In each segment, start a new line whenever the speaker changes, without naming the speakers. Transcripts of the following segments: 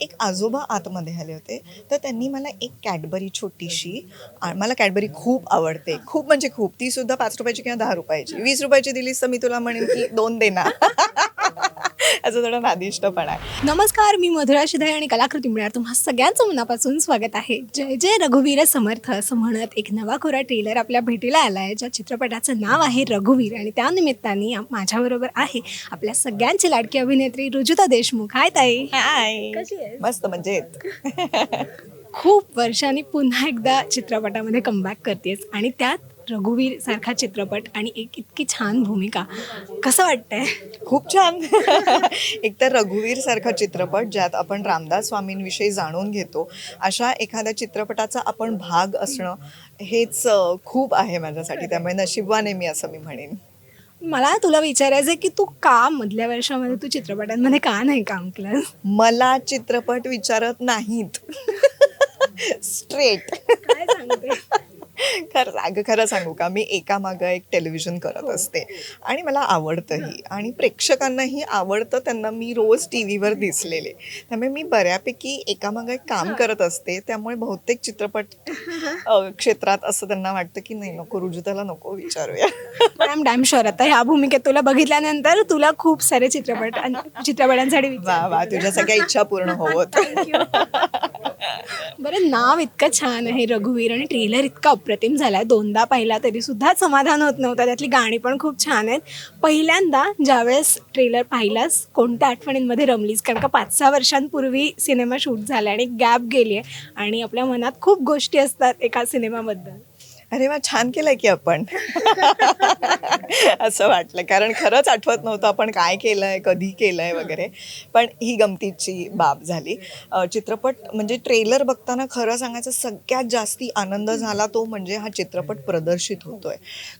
एक आजोबा आतमध्ये आले होते. तर त्यांनी मला एक कॅडबरी छोटीशी मला कॅडबरी खूप आवडते. खूप म्हणजे खूप. ती सुद्धा पाच रुपयाची किंवा दहा रुपयाची. वीस रुपयाची दिलीस तर मी तुला म्हणेन की दोन देणार. असं थोडं नादिष्टपणा आहे.
नमस्कार मी मधुरा शिधाई आणि कलाकृती मिळणार तुम्हा सगळ्यांचं मनापासून स्वागत आहे. जय जय रघुवीर समर्थ असं म्हणत एक नवा कोरा ट्रेलर आपल्या भेटीला आला आहे ज्या चित्रपटाचं नाव आहे रघुवीर आणि त्या निमित्ताने आ- माझ्याबरोबर आहे आपल्या सगळ्यांची लाडकी अभिनेत्री रुजुता देशमुख. हाय ताई.
हाय? मस्त मजेत
खूप वर्षांनी पुन्हा एकदा चित्रपटामध्ये कमबॅक करतेस आणि त्यात रघुवीर सारखा चित्रपट आणि एक इतकी छान भूमिका. कसं वाटतंय?
खूप छान. एकतर रघुवीर सारखा चित्रपट ज्यात आपण रामदास स्वामींविषयी जाणून घेतो. अशा एखाद्या चित्रपटाचा आपण भाग असणं हेच खूप आहे माझ्यासाठी. त्यामुळे नशिबवाने मी असं मी म्हणेन.
मला तुला विचारायचं आहे की तू का मधल्या वर्षामध्ये तू चित्रपटांमध्ये का नाही काम केलं
मला चित्रपट विचारत नाहीत. स्ट्रेट
काय सांगते?
खरं अगं खरं सांगू का? मी एकामागं एक टेलिव्हिजन करत असते. आणि मला आवडतंही. आणि प्रेक्षकांनाही आवडतं त्यांना मी रोज टी व्हीवर दिसलेले. त्यामुळे मी बऱ्यापैकी एकामागं एक काम करत असते. त्यामुळे बहुतेक चित्रपट क्षेत्रात असं त्यांना वाटतं की नाही नको रुजुताला नको विचारूया.
I'm damn sure. आता ह्या भूमिकेत तुला बघितल्यानंतर तुला खूप सारे चित्रपट चित्रपटांसाठी
वा वा. तुझ्या सगळ्या इच्छा पूर्ण होत.
बरं नाव इतकं छान आहे. रघुवीर आणि ट्रेलर इतका अप्रतिम. झालाय. दोनदा पाहिला तरी सुद्धा समाधान होत नव्हतं. त्यातली गाणी पण खूप छान आहेत. पहिल्यांदा ज्यावेळेस ट्रेलर पाहिलास कोणत्या आठवणींमध्ये रमलीस? कारण का पाच सहा वर्षांपूर्वी सिनेमा शूट झाला आणि गॅप गेली आहे आणि आपल्या मनात खूप गोष्टी असतात एका सिनेमाबद्दल
अरे वा छान केलंय की आपण. असं वाटलं. कारण खरंच आठवत नव्हतं आपण काय केलंय कधी केलंय वगैरे. पण ही गमतीची बाब झाली. चित्रपट म्हणजे ट्रेलर बघताना खरं सांगायचं सगळ्यात जास्ती आनंद झाला तो म्हणजे हा चित्रपट प्रदर्शित होतोय.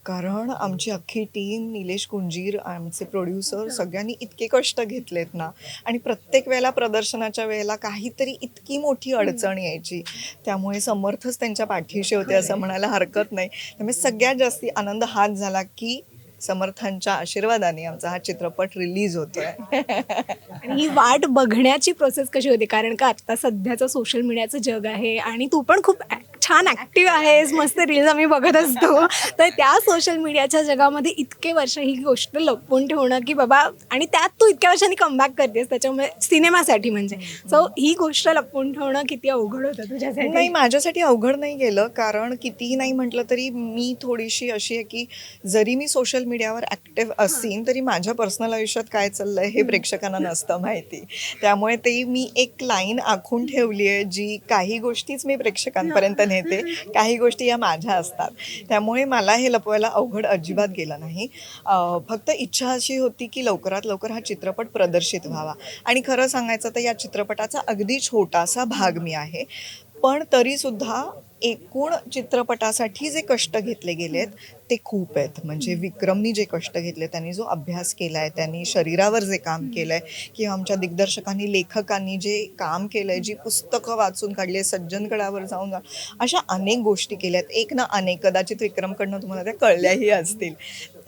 कारण आमची अख्खी टीम निलेश कुंजीर आमचे प्रोड्युसर सगळ्यांनी इतके कष्ट घेतलेत ना. आणि प्रत्येक वेळेला प्रदर्शनाच्या वेळेला काहीतरी इतकी मोठी अडचण यायची. त्यामुळे समर्थच त्यांच्या पाठीशी होते असं म्हणायला हरकत नाही. त्यामुळे सगळ्यात जास्ती आनंद हाच झाला की समर्थांच्या आशीर्वादाने आमचा हा चित्रपट रिलीज होतोय.
आणि ही वाट बघण्याची प्रोसेस कशी होती? कारण का आता सध्याचं सोशल मीडियाचं जग आहे आणि तू पण खूप छान ऍक्टिव्ह आहेस मस्त रील्स आम्ही बघत असतो. तर त्या सोशल मीडियाच्या जगामध्ये इतके वर्ष ही गोष्ट लपवून ठेवणं की बाबा आणि त्यात तू इतक्या वर्षांनी कमबॅक करतेस त्याच्यामुळे सिनेमासाठी म्हणजे. सो ही गोष्ट लपवून ठेवणं किती अवघड होतं
नाही
तुझ्यासाठी
माझ्यासाठी अवघड नाही गेलं कारण कितीही नाही म्हटलं तरी मी थोडीशी अशी आहे की जरी मी सोशल मीडियावर ॲक्टिव्ह असीन तरी माझ्या पर्सनल आयुष्यात काय चाललंय हे प्रेक्षकांना नसतं माहिती. त्यामुळे ते मी एक लाईन आखून ठेवली आहे जी काही गोष्टीच मी प्रेक्षकांपर्यंत नेते काही गोष्टी या माझ्या असतात. त्यामुळे मला हे लपवायला अवघड अजिबात गेलं नाही. फक्त इच्छा अशी होती की लवकरात लवकर हा चित्रपट प्रदर्शित व्हावा. आणि खरं सांगायचं तर या चित्रपटाचा अगदी छोटासा भाग मी आहे. पण तरीसुद्धा एकूण चित्रपटासाठी जे कष्ट घेतले गेलेत ते खूप आहेत. म्हणजे विक्रमनी जे कष्ट घेतले त्यांनी जो अभ्यास केला आहे त्यांनी शरीरावर जे काम केलं आहे किंवा आमच्या दिग्दर्शकांनी लेखकांनी जे काम केलं आहे जी पुस्तकं वाचून काढली आहे सज्जनगडावर जाऊन जा अशा अनेक गोष्टी केल्या आहेत एक ना अनेक कदाचित विक्रमकडनं तुम्हाला त्या कळल्याही असतील.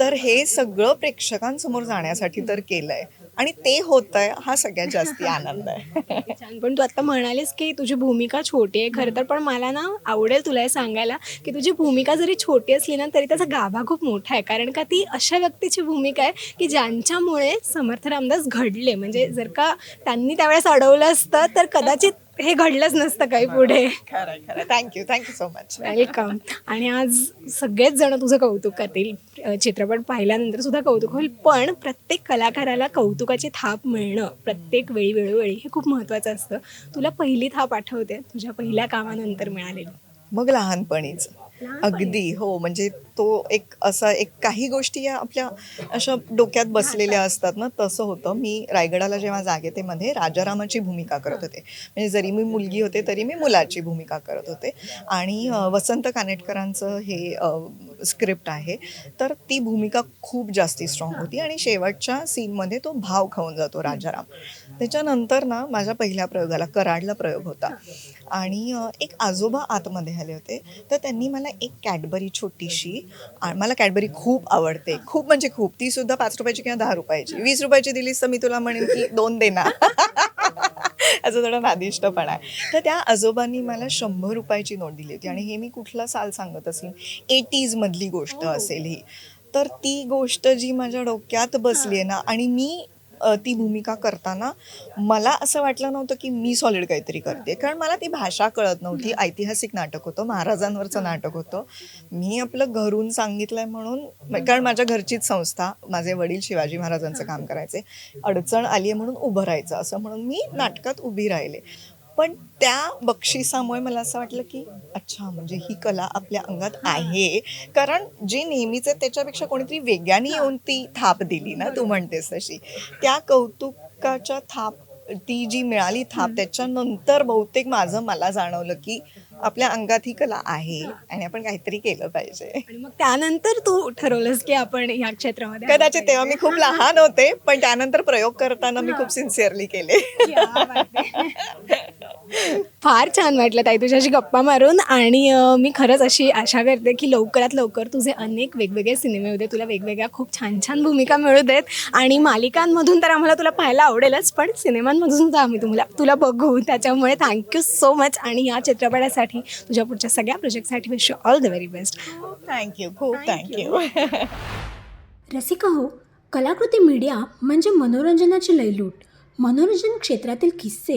तर हे सगळं प्रेक्षकांसमोर जाण्यासाठी तर केलंय. आणि ते होत आहे हा सगळ्यात जास्ती आनंद आहे.
छान पण तू आता म्हणालीस की तुझी भूमिका छोटी आहे खरं तर पण मला ना आवडेल तुला हे सांगायला की तुझी भूमिका जरी छोटी असली ना तरी त्याचा गाभा खूप मोठा आहे. कारण का ती अशा व्यक्तीची भूमिका आहे की ज्यांच्यामुळे समर्थ रामदास घडले. म्हणजे जर का त्यांनी त्यावेळेस अडवलं असतं तर कदाचित हे घडलंच नसतं काही पुढे.
खरं खरं thank you thank you so much
welcome आणि आज सगळेच जण तुझं कौतुक करतील. चित्रपट पाहिल्यानंतर सुद्धा कौतुक होईल पण प्रत्येक कलाकाराला कौतुकाची थाप मिळणं प्रत्येक वेळी वेळोवेळी हे खूप महत्त्वाचं असतं. तुला पहिली थाप आठवते? तुझ्या पहिल्या कामानंतर मिळालेली.
मग लहानपणीच. अगदी हो. म्हणजे तो एक असा एक काही गोष्टी या आपल्या अशा डोक्यात बसलेल्या असतात ना तसं होतं. मी रायगडाला जेव्हा जागेतेमध्ये राजारामाची भूमिका करत होते. म्हणजे जरी मी मुलगी होते तरी मी मुलाची भूमिका करत होते. आणि वसंत कानेटकरांचं हे स्क्रिप्ट आहे तर ती भूमिका खूप जास्ती स्ट्रॉंग होती आणि शेवटच्या सीनमध्ये तो भाव खाऊन जातो राजाराम. त्याच्यानंतर ना माझ्या पहिल्या प्रयोगाला कराडला प्रयोग होता. आणि एक आजोबा आतमध्ये आले होते. तर त्यांनी मला एक कॅडबरी छोटीशी मला कॅडबरी खूप आवडते. खूप म्हणजे खूप. ती सुद्धा पाच रुपयाची किंवा दहा रुपयाची. वीस रुपयाची दिलीस तर मी तुला म्हणेन की दोन देणार. असं थोडं नादिष्टपणा आहे. तर त्या आजोबांनी मला शंभर रुपयाची नोट दिली होती आणि हे मी कुठलं साल सांगत असेल? एटीजमधली गोष्ट असेल ही. तर ती गोष्ट जी माझ्या डोक्यात बसली आहे ना आणि मी ती भूमिका करताना मला असं वाटलं नव्हतं की मी सॉलिड काहीतरी करते. कारण मला ती भाषा कळत नव्हती. ऐतिहासिक नाटक होतं. महाराजांवरचं नाटक होतं. मी आपलं घरून सांगितलंय म्हणून कारण माझ्या घरचीच संस्था माझे वडील शिवाजी महाराजांचं काम करायचे. अडचण आली आहे म्हणून उभं राहायचं. असं म्हणून मी नाटकात उभी राहिले. पण त्या बक्षिसामुळे मला असं वाटलं की अच्छा म्हणजे ही कला आपल्या अंगात आहे. कारण जे नेहमीच त्याच्यापेक्षा कोणीतरी वेगळ्याने येऊन ती थाप दिली ना तू म्हणतेस तशी. त्या कौतुकाच्या थाप ती जी मिळाली थाप त्याच्यानंतर बहुतेक माझं मला जाणवलं की आपल्या अंगात ही कला आहे आणि आपण काहीतरी केलं पाहिजे.
मग त्यानंतर तू ठरवलंस की आपण ह्या क्षेत्रामध्ये
कदाचित तेव्हा मी खूप लहान होते पण त्यानंतर प्रयोग करताना मी खूप सिन्सिअरली केले.
फार छान वाटलं ताई तुझ्याशी गप्पा मारून. आणि अं, मी खरंच अशी आशा करते की लवकरात लवकर तुझे अनेक वेगवेगळे सिनेमे होते तुला वेगवेगळ्या खूप छान छान भूमिका मिळू देत. आणि मालिकांमधून तर आम्हाला तुला पाहायला आवडेलच पण सिनेमांमधून सुद्धा आम्ही तुला तुला बघू. त्याच्यामुळे थँक्यू सो मच आणि या चित्रपटासाठी तुझ्या पुढच्या सगळ्या प्रोजेक्टसाठी wish you all the very best
thank you खूप थँक्यू
रसिका हो कलाकृती मीडिया म्हणजे मनोरंजनाची लयलूट. मनोरंजन क्षेत्रातील किस्से